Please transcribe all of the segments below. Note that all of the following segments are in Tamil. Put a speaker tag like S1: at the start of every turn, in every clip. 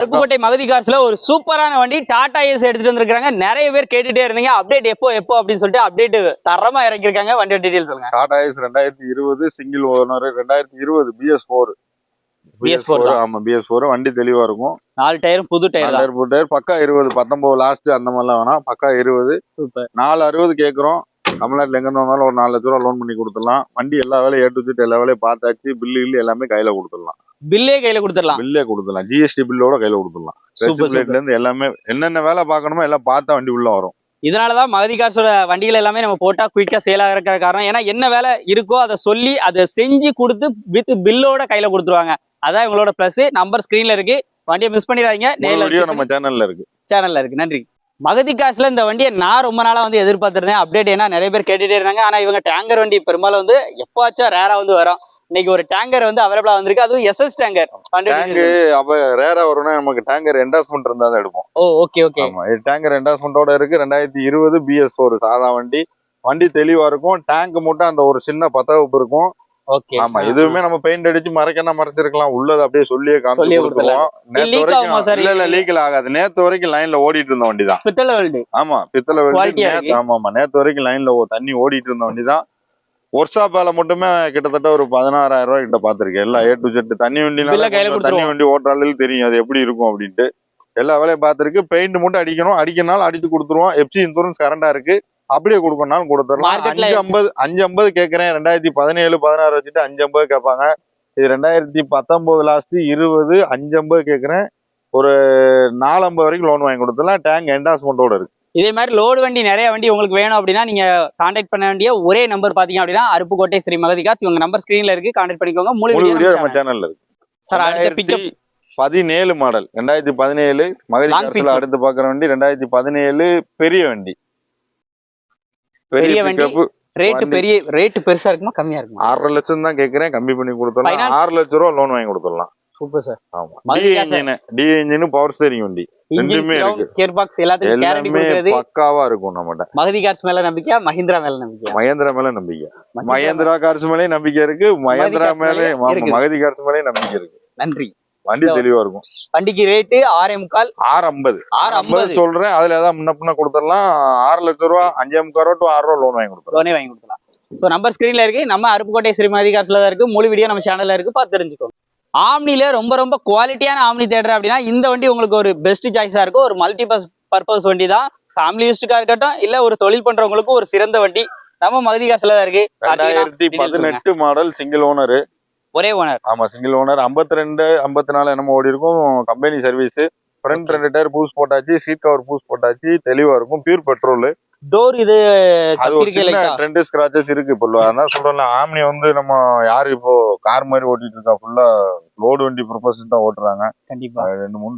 S1: அருப்புக்கோட்டை மகதி கார்ஸ்ல ஒரு சூப்பரான வண்டி டாடா ஏஸ் எடுத்துட்டு வந்திருக்காங்க நிறைய பேர் கேட்டுட்டே இருந்தீங்க. அப்டேட் எப்போ எப்போ அப்படின்னு சொல்லிட்டு அப்டேட் தரமா இறக்கிருக்காங்க வண்டியோட டீடைல் சொல்லுங்க.
S2: டாடா ஏஸ் ரெண்டாயிரத்தி இருபது சிங்கிள் ஓனர் ரெண்டாயிரத்தி இருபது பிஎஸ் ஃபோர்
S1: BS4 தான்.
S2: ஆமா பிஎஸ் ஃபோர் வண்டி தெளிவா இருக்கும்.
S1: நாலு டயரும் புது டயர்
S2: டயர் போட்டு பக்கா இருபது பத்தொன்பது லாஸ்ட் அந்த மாதிரிலாம் வேணாம் பக்கா இருபது. நாலு அறுபது கேட்குறோம். தமிழ்நாட்டில் எங்க இருந்தாலும் ஒரு நாலு லட்ச ரூபா லோன் பண்ணி கொடுத்துடலாம். வண்டி எல்லா வேலையும் ஏ டு ஜெட் எல்லா வேலையும் பார்த்தாச்சு. பில்லு இல்லு எல்லாமே கையில கொடுத்துடலாம்.
S1: பில்லே கையில கொடுத்துடலாம்.
S2: பில்லே கொடுத்துடலாம். ஜிஎஸ்டி பில்லோட கையில கொடுத்துடலாம். பிளேட்ல இருந்து எல்லாமே என்னென்ன வேலை பார்க்கணுமோ எல்லாம் பார்த்தா வண்டி உள்ள வரும்.
S1: இதனாலதான் மகதி கார்ஸோட வண்டிகள் எல்லாமே நம்ம போட்டா குயிக்கா சேல் ஆகிற காரணம். ஏன்னா என்ன வேலை இருக்கோ அதை சொல்லி அதை செஞ்சு கொடுத்து வித் பில்லோட கையில கொடுத்துருவாங்க. அதான் இவங்களோட பிளஸ் நம்பர் ஸ்கிரீன்ல இருக்கு. வண்டியை மிஸ் பண்ணிடாதீங்க. நேரில்
S2: நம்ம சேனல்ல இருக்கு.
S1: சேனல்ல இருக்கு. நன்றி. மகதி காசுல இந்த வண்டியை நான் ரொம்ப நாளா வந்து எதிர்பார்த்திருந்தேன். அப்டேட் ஏன்னா நிறைய பேர் கேட்டுட்டே இருந்தாங்க. ஆனா இவங்க டேங்கர் வண்டி பெரும்பாலும் வந்து எப்பவாச்சும் ரேரா வந்து வரும். இன்னைக்கு ஒரு டேங்கர் வந்து அவைலபிளா வந்திருக்கு. அதுவும் எஸ்எஸ் டேங்கர்
S2: டேங்கு அப்ப ரேரா வரும்னா நமக்கு டேங்கர் என்டாஸ்மெண்ட் இருந்தா தான் எடுப்போம்.
S1: ஓ ஓகே ஓகே
S2: ஆமா இது டேங்கர் என்டாஸ்மெண்டோட இருக்கு. ரெண்டாயிரத்தி இருபது பிஎஸ் ஒரு சாதா வண்டி. வண்டி தெளிவா இருக்கும். டேங்க் மட்டும் அந்த ஒரு சின்ன பத்தவப்பு இருக்கும். ஆமா இதுவுமே நம்ம பெயிண்ட் அடிச்சு மறைக்கணும் மறைச்சிருக்கலாம். உள்ளது அப்படியே சொல்லியே காமிச்சு கொடுத்துருவோம். நேத்து வரைக்கும்? இல்ல இல்ல லீக்கல் ஆகாது. நேத்து வரைக்கும் லைன்ல ஓடிட்டு இருந்த வண்டி தான்.
S1: பித்தளை
S2: ஆமா பித்தளை. ஆமா ஆமா. நேத்து வரைக்கும் லைன்ல தண்ணி ஓடிட்டு இருந்த வண்டி தான். ஒர்க் ஷாப் வேலை மட்டுமே கிட்டத்தட்ட ஒரு பதினாறாயிரம் ரூபாய் கிட்ட பாத்திருக்கேன் எல்லாம் ஏ டு செட் தண்ணி வண்டி தண்ணி. வண்டி ஓட்டுறாலும் தெரியும் அது எப்படி இருக்கும் அப்படின்ட்டு. எல்லா வேலையும் பார்த்திருக்கு. பெயிண்ட் மட்டும் அடிக்கணும். அடிக்கனாலும் அடிச்சு கொடுத்துருவோம். எஃப்சி இன்சூரன்ஸ் கரண்டா இருக்கு. அப்படியே கொடுக்கணும்னாலும் கொடுத்துடலாம். அஞ்சு ஐம்பது அஞ்சு ஐம்பது கேட்கறேன் ரெண்டாயிரத்தி பதினேழு பதினாறு வச்சுட்டு அஞ்சு ஐம்பது கேட்பாங்க. இது ரெண்டாயிரத்தி பத்தொன்பது லாஸ்ட் இருபது அஞ்சு ஐம்பது கேட்கறேன் ஒரு நாலு ஐம்பது வரைக்கும் லோன் வாங்கி கொடுத்துடலாம். டேங்க் என்டாஸ்மெண்டோட இருக்கு.
S1: இதே மாதிரி லோடு வண்டி நிறைய வண்டி உங்களுக்கு வேணும் அப்படின்னா நீங்க கான்டாக்ட் பண்ண வேண்டிய ஒரே நம்பர் பாத்தீங்க அப்படின்னா அருப்புக்கோட்டை ஸ்ரீ மகதி கார்ஸ் இவங்க நம்பர் ஸ்கிரீன்ல இருக்கு. கான்டாக்ட் பண்ணிக்கோங்க.
S2: நம்ம சேனல்ல இருக்கு.
S1: சார் அடுத்த பிக்கப்
S2: பதினேழு மாடல் ரெண்டாயிரத்தி பதினேழு மகதி. அடுத்து பாக்குற வண்டி ரெண்டாயிரத்தி பதினேழு பெரிய வண்டி.
S1: பெரிய வண்டி.
S2: pickup.
S1: ரேட்
S2: வண்டி.
S1: பெரிய ரேட் பெருசா இருக்குமா? கம்மியா இருக்குமா?
S2: ஆறரை லட்சம் தான் கேக்குறேன். கம்மி பண்ணி கொடுத்துடலாம்? ஆறு லட்சம் ரூபா லோன் வாங்கி கொடுத்துடலாம்.
S1: சூப்பர் சார்
S2: ஆமா. T. Engine T engine power steering வண்டி. ரெண்டுமே.
S1: கியர் பாக்ஸ் எல்லாத்துக்கும் கேரண்டி
S2: எல்லாமே
S1: கொடுக்கறது
S2: பக்காவா இருக்கும் நம்மகிட்ட.
S1: மகதி கார்ஸ் மேல நம்பிக்கையா மஹிந்திரா மேல நம்பிக்கையா
S2: மகேந்திரா மேல நம்பிக்கை.
S1: மஹிந்திரா
S2: மகேந்திரா கார்ஸ் மேலே நம்பிக்கை இருக்கு மகேந்திரா மேலே. மகதி கார்ஸ் மேலே நம்பிக்கை இருக்கு.
S1: நன்றி.
S2: வண்டி தெளிவா இருக்கும்.
S1: வண்டிக்கு ரேட்டு ஆறே முக்கால்.
S2: ஆறு ஐம்பது.
S1: ஆறு
S2: ஐம்பது சொல்றேன் அதுல ஏதாவது முன்ன பின்ன கொடுத்துடலாம். ஆறு லட்சம் ரூபா அஞ்சே முக்கால் ரூபா டு ஆறு ரூபா லோன் வாங்கி கொடுத்துடலாம்.
S1: லோனே வாங்கி கொடுக்கலாம் ஸோ நம்பர் ஸ்கிரீன்ல இருக்கு. நம்ம அருப்புக்கோட்டை ஸ்ரீ மகதி கார்ஸ்ல தான் இருக்கு. முழு வீடியோ நம்ம சேனல்ல இருக்கு. பார்த்து தெரிஞ்சுக்கோங்க. ஆம்னில ரொம்ப ரொம்ப குவாலிட்டியான ஆம்னி தேடுற அப்படின்னா இந்த வண்டி உங்களுக்கு ஒரு பெஸ்ட் சாய்ஸா இருக்கும். ஒரு மல்டி பஸ் பர்பஸ் வண்டி தான் ஃபேமிலி யூஸ்டுக்கா இருக்கட்டும் இல்ல ஒரு தொழில் பண்றவங்களுக்கும் ஒரு சிறந்த வண்டி. நம்ம மகதி காசுல தான் இருக்கு.
S2: ரெண்டாயிரத்தி. பதினெட்டு மாடல் சிங்கிள் ஓனர்
S1: ஒரே ஓனர்
S2: ஆமா சிங்கிள் ஓனர் 52 ரெண்டு ஐம்பத்தி நாலு என்னமோ ஓடி இருக்கும். Company service front. ரெண்டு டயர் பூஸ் போட்டாச்சு சீட் கவர் பூஸ் போட்டாச்சு தெளிவா இருக்கும் பியூர் பெட்ரோல்
S1: டோர் இது
S2: ட்ரெண்ட் ஸ்கிராச்சஸ் இருக்கு இப்போ அதான் சொல்றேன்ல ஆம்னி வந்து நம்ம யாரு இப்போ கார் மாதிரி ஓட்டிட்டு இருக்கா? ஃபுல்லா லோடு வண்டி ப்ரொபோஸ் தான் ஓட்டுறாங்க.
S1: கண்டிப்பா.
S2: ரெண்டு மூணு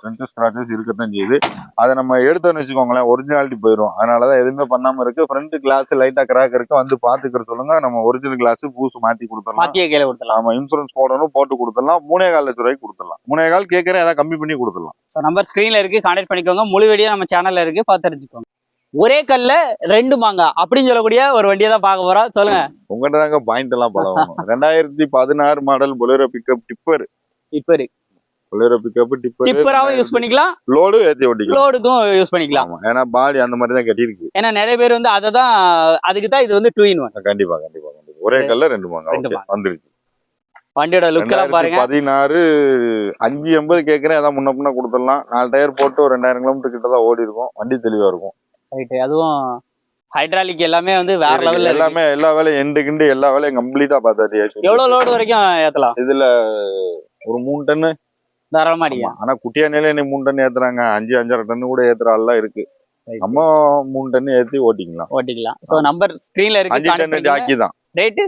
S2: ட்ரெண்ட் ஸ்கிராச்சஸ் இருக்கத்தான் செய்யுது. அதை நம்ம எடுத்தோம்னு வச்சுக்கோங்களேன் ஒரிஜினாலிட்டி போயிடும் அதனாலதான் எதுவுமே பண்ணாம இருக்கு. ஃப்ரண்ட் கிளாஸ் லைட்டா கிராக் இருக்கு. வந்து பாத்துக்கிற சொல்லுங்க. நம்ம ஒரிஜினல் கிளாஸ் பூஸ் மாத்தி கொடுத்துடலாம்.
S1: மாத்திய கையில கொடுத்துலாம்
S2: ஆமா இன்சூரன்ஸ் போடணும் போட்டு கொடுத்துடலாம். மூணே கால் லட்சம் ரூபாய்க்கு கொடுத்துடலாம். மூணே கால் கேட்கறேன் ஏதாவது கம்மி பண்ணி கொடுத்துடலாம்.
S1: ஸோ நம்பர் ஸ்கிரீன்ல இருக்கு. கான்டாக்ட் பண்ணிக்கோங்க. முழு வீடியோ நம்ம சேனல்ல இருக்கு. பார்த்து தெரிஞ்சுக்கோங்க. ஒரே கல்ல ரெண்டு மாங்கா அப்படின்னு சொல்லக்கூடிய ஒரு வண்டியை தான் பார்க்க போறோம். சொல்லுங்க.
S2: உங்கள்கிட்ட தாங்க பாயிண்ட் எல்லாம் பழகணும் ரெண்டாயிரத்தி பதினாறு மாடல் பொலேரோ பிக்கப் டிப்பர்
S1: இருக்கு
S2: பொலேரோ பிக்கப் டிப்பர்
S1: டிப்பராவும் யூஸ் பண்ணிக்கலாம்.
S2: லோடு ஏத்தி ஓட்டிக்கலாம்.
S1: லோடுக்கும் யூஸ் பண்ணிக்கலாம்.
S2: ஏன்னா பாடி அந்த மாதிரி தான் கட்டியிருக்கு.
S1: ஏன்னா நிறைய பேர் வந்து அதை தான் அதுக்கு தான் இது வந்து டூ இன் ஒன்
S2: கண்டிப்பா கண்டிப்பா கண்டிப்பா. ஒரே கல்ல ரெண்டு மாங்க. வந்துருச்சு.
S1: வண்டியோட லுக் எல்லாம் பாருங்க.
S2: பதினாறு அஞ்சு எண்பது கேட்கறேன் ஏதாவது முன்ன பின்ன கொடுத்துடலாம். நாலு டயர் போட்டு ஒரு ரெண்டாயிரம் கிலோமீட்டர் கிட்ட தான் ஓடி இருக்கும் வண்டி தெளிவா இருக்கும்.
S1: ரைட் அதுவும் ஹைட்ராலிக் எல்லாமே வந்து வேற லெவல்ல
S2: எல்லாமே எல்லா வேலையும் எண்டு கிண்டு எல்லா வேலையும் கம்ப்ளீட்டா பார்த்தாச்சு
S1: எவ்வளவு லோடு வரைக்கும் ஏத்தலாம்?
S2: இதுல ஒரு மூணு டன்னு
S1: தாராளமா அடிங்க.
S2: ஆமா. ஆனா குட்டியா நிலையில நீ மூணு டன் ஏத்துறாங்க. அஞ்சு அஞ்சரை டன் கூட ஏத்துற ஆள்லாம் இருக்கு. நம்ம மூணு டன் ஏத்தி ஓட்டிக்கலாம்.
S1: ஓட்டிக்கலாம். சோ நம்பர் ஸ்கிரீன்ல இருக்கு
S2: அஞ்சு டன் ஜாக்கி தான்
S1: ரேட்டு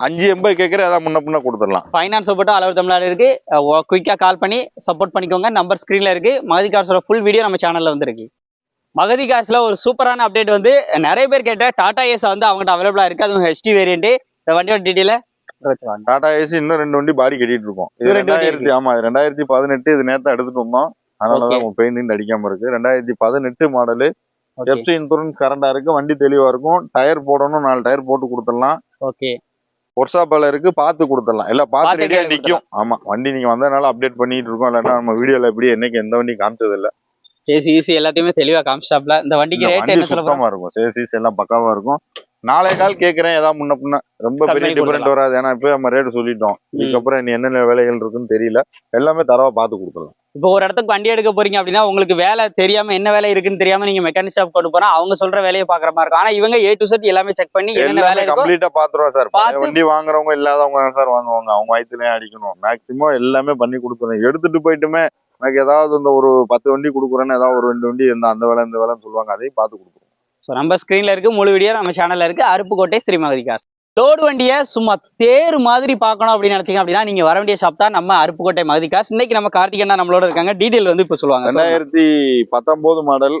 S2: அஞ்சு எண்பது கேட்கற ஏதாவது முன்ன பின்ன கொடுத்துடலாம்.
S1: ஃபைனான்ஸ் சப்போர்ட்டும் அளவு தமிழ்நாடு இருக்கு. குயிக்கா கால் பண்ணி சப்போர்ட் பண்ணிக்கோங்க. நம்பர் ஸ்கிரீன்ல இருக்கு. மகதி கார்ஸோட ஃபுல் வீடியோ நம்ம சேனல்ல வந்து இருக்கு மகதி கார்ஸ்ல ஒரு சூப்பரான அப்டேட் வந்து நிறைய பேர் கேட்ட டாடா ஏஸ் வந்து அவங்ககிட்ட அவைலபிளா இருக்கு. அதுவும் ஹெச்டி வேரியன்ட் இந்த வண்டியோட டீட்டெயில
S2: டாடா ஏசி இன்னும் ரெண்டு வண்டி பாடி கட்டிட்டு இருக்கோம். இது ரெண்டாயிரத்தி ஆமா ரெண்டாயிரத்தி பதினெட்டு இது நேரத்தை எடுத்துட்டு வந்தோம். அதனாலதான் பெயிண்ட் அடிக்காம இருக்கு. ரெண்டாயிரத்தி பதினெட்டு மாடலு எஃப்சி இன்சூரன்ஸ் கரண்டா இருக்கு. வண்டி தெளிவா இருக்கும். டயர் போடணும். நாலு டயர் போட்டு கொடுத்துடலாம்.
S1: ஓகே
S2: ஒர்க் ஷாப்ல இருக்கு. பார்த்து கொடுத்துடலாம். எல்லாம் பார்த்து ரெடியா நிக்கும். ஆமா வண்டி நீங்க வந்ததுனால அப்டேட் பண்ணிட்டு இருக்கோம். இல்லாட்டா நம்ம வீடியோல எப்படி என்னைக்கு எந்த வண்டி காமிச்சது இல்ல
S1: சேசி ஈசி எல்லாத்தையுமே தெளிவா காமிச்சாப்ல இந்த வண்டிக்கு ரேட் என்ன சொல்ல போறோம்
S2: சுத்தமா இருக்கும். சேசிஸ் எல்லாம் பக்காவா இருக்கும். நாளை கால் கேக்குறேன் ஏதாவது முன்ன பின்ன. ரொம்ப பெரிய டிஃபரெண்ட் வராது. ஏன்னா இப்போ நம்ம ரேட் சொல்லிட்டோம். இதுக்கப்புறம் இனி என்னென்ன வேலைகள் இருக்குன்னு தெரியல. எல்லாமே தரவா பார்த்து கொடுத்துடலாம்.
S1: இப்போ ஒரு இடத்துக்கு வண்டி எடுக்க போறீங்க அப்படின்னா உங்களுக்கு வேலை தெரியாம என்ன வேலை இருக்குன்னு தெரியாம நீங்க மெக்கானிக் ஷாப் கொண்டு போனா அவங்க சொல்ற வேலையை பாக்குற மாதிரி இருக்கும். ஆனா இவங்க ஏ டு செட் எல்லாமே செக் பண்ணி என்னென்ன வேலை
S2: கம்ப்ளீட்டா பாத்துருவோம் சார். வண்டி வாங்குறவங்க இல்லாதவங்க சார் வாங்குவாங்க. அவங்க வயிற்றுலயும் அடிக்கணும். மேக்சிமம் எல்லாமே பண்ணி கொடுத்துருவோம் எடுத்துட்டு போயிட்டுமே எனக்கு ஏதாவது இந்த ஒரு பத்து வண்டி கொடுக்குறேன்னு ஏதாவது ஒரு ரெண்டு வண்டி இந்த அந்த வேலை இந்த வேலைன்னு சொல்லுவாங்க அதையும் பார்த்து கொடுத்துருவோம்
S1: ஸோ நம்ம ஸ்க்ரீன்ல இருக்கு முழு வீடியோ நம்ம சேனல்ல இருக்கு அருப்புக்கோட்டை ஸ்ரீமதி கார். லோடு வண்டியை சும்மா தேர் மாதிரி பார்க்கணும் அப்படின்னு நினைச்சீங்க அப்படின்னா நீங்க வர வேண்டிய ஷாப் தான் நம்ம அருப்புக்கோட்டை மகதி காஸ் இன்னைக்கு நம்ம கார்த்திகண்ணா நம்மளோட இருக்காங்க. டீடைல் வந்து இப்போ சொல்லுவாங்க.
S2: ரெண்டாயிரத்தி பத்தொன்பது மாடல்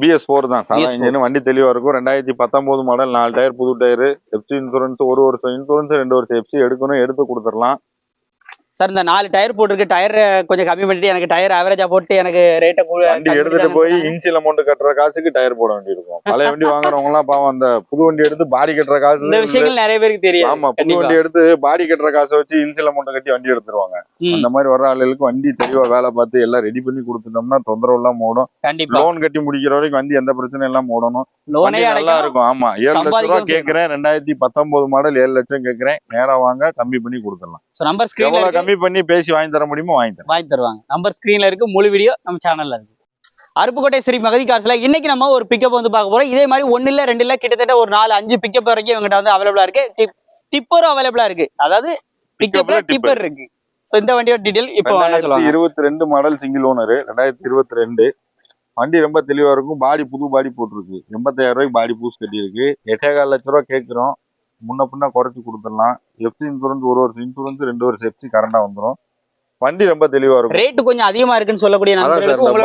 S2: பிஎஸ் ஃபோர் தான்.
S1: BS4.
S2: இன்ஜின் வண்டி தெளிவா இருக்கும். ரெண்டாயிரத்தி பத்தொன்பது மாடல் நாலு டயர் புது டயர் எஃப்சி இன்சூரன்ஸ் ஒரு வருஷம் இன்சூரன்ஸ் ரெண்டு வருஷம் எஃப்சி எடுக்கணும் எடுத்து கொடுத்துடலாம்.
S1: சார் இந்த நாலு டயர் போட்டிருக்கு. டயர் கொஞ்சம் கம்மி பண்ணிட்டு எனக்கு டயர் ஆவரேஜா போட்டு எனக்கு ரேட்டை
S2: வண்டி எடுத்துட்டு போய் இன்சில் அமௌண்ட் கட்டுற காசுக்கு டயர் போட வேண்டியிருக்கும். பழைய வண்டி வாங்குறவங்க எல்லாம் பாவம் அந்த புது வண்டி எடுத்து பாடி கட்டுற
S1: இந்த
S2: காசு
S1: விஷயங்கள் நிறைய பேருக்கு தெரியும்
S2: ஆமா புது வண்டி எடுத்து பாடி கட்டுற காசை வச்சு இன்சில் அமௌண்ட் கட்டி வண்டி எடுத்துருவாங்க. அந்த மாதிரி வர ஆளுகளுக்கு வண்டி தெளிவா வேலை பார்த்து எல்லாம் ரெடி பண்ணி கொடுத்துட்டோம்னா தொந்தரவு எல்லாம் ஓடும்
S1: கண்டிப்பா.
S2: லோன் கட்டி முடிக்கிற வரைக்கும் வண்டி எந்த பிரச்சனையும் எல்லாம் ஓடணும்
S1: லோனே
S2: வண்டி நல்லா இருக்கும். ஆமா ஏழு லட்சம் ரூபா
S1: சம்பாதிக்கவும்
S2: கேக்குறேன். ரெண்டாயிரத்தி பத்தொன்பது மாடல் ஏழு லட்சம் கேக்குறேன். நேரா வாங்க கம்மி பண்ணி கொடுத்துடலாம்.
S1: நம்பர் ஸ்கிரீன்ல
S2: கம்மி பண்ணி பேசி வாங்கி தர முடியுமோ வாங்கி
S1: வாங்கி தருவாங்க. நம்பர் ஸ்கிரீன்ல இருக்கு முழு வீடியோ நம்ம சேனல்ல இருக்கு. அருப்புக்கோட்டை ஸ்ரீ மகதி கார்ஸ்ல இன்னைக்கு நம்ம ஒரு பிக்கப் வந்து பார்க்க போறோம். இதே மாதிரி ஒன்னு இல்ல ரெண்டு இல்ல கிட்டத்தட்ட ஒரு நாலு அஞ்சு பிக்கப் வரைக்கும் இவங்ககிட்ட வந்து அவைலபிளா இருக்கு. டிப்பரும் அவைலபிளா இருக்கு. அதாவது பிக்கப்ல. டிப்பர் இருக்கு. சோ இந்த வண்டியோட டீடைல் இப்போ சொல்லுவாங்க.
S2: இருபத்தி ரெண்டு மாடல் சிங்கிள் ஓனர் ரெண்டாயிரத்தி இருபத்தி ரெண்டு. வண்டி ரொம்ப தெளிவா இருக்கும். பாடி புது பாடி போட்டிருக்கு. எண்பத்தாயிரம் ரூபாய்க்கு பாடி பூஸ் கட்டியிருக்கு. எட்டேகால் லட்ச ரூபா கேட்குறோம் முன்ன பின்ன குறைச்சு கொடுத்துடலாம். எஃப்சி இன்சூரன்ஸ் ஒரு வருஷம் இன்சூரன்ஸ் ரெண்டு வருஷம் எஃப்சி கரண்டா வந்துடும் வண்டி ரொம்ப தெளிவா இருக்கும்.
S1: ரேட் கொஞ்சம் அதிகமா இருக்குன்னு சொல்லக்கூடிய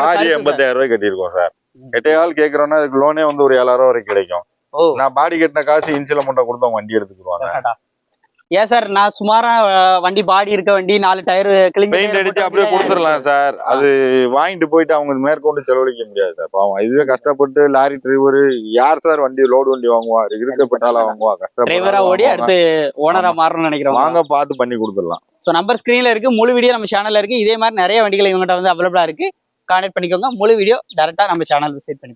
S2: பாடி. எண்பத்தாயிரம் ரூபாய் கட்டியிருக்கோம் சார். எட்டையால் கேட்கறோம்னா அதுக்கு லோனே வந்து ஒரு ஏழாயிரம் வரைக்கும் கிடைக்கும். நான் பாடி கட்டின காசு இன்சில அமௌண்ட்டை கொடுத்து அவங்க வண்டி எடுத்துக்குவாங்க
S1: ஏன் சார் நான் சுமாரா வண்டி பாடி இருக்க வண்டி நாலு டயர்
S2: பெயிண்ட் அடிச்சு அப்படியே கொடுத்துடலாம் சார். அது வாங்கிட்டு போயிட்டு அவங்க மேற்கொண்டு செலவழிக்க முடியாது சார். பாவம் இதுவே கஷ்டப்பட்டு லாரி டிரைவர் யார் சார் வண்டி லோடு வண்டி வாங்குவா? இருக்கப்பட்டால வாங்குவா.
S1: டிரைவரா ஓடி அடுத்து ஓனரா மாறணும்னு நினைக்கிறோம்
S2: வாங்க பார்த்து பண்ணி கொடுத்துடலாம்.
S1: ஸோ நம்பர் ஸ்க்ரீனில் இருக்கு. முழு வீடியோ நம்ம சேனல்ல இருக்கு. இதே மாதிரி நிறைய வண்டிகள் இவங்ககிட்ட வந்து அவைலபிளா இருக்கு. கான்டாக்ட் பண்ணிக்கோங்க. முழு வீடியோ டேரக்டா நம்ம சேனல் விசிட் பண்ணி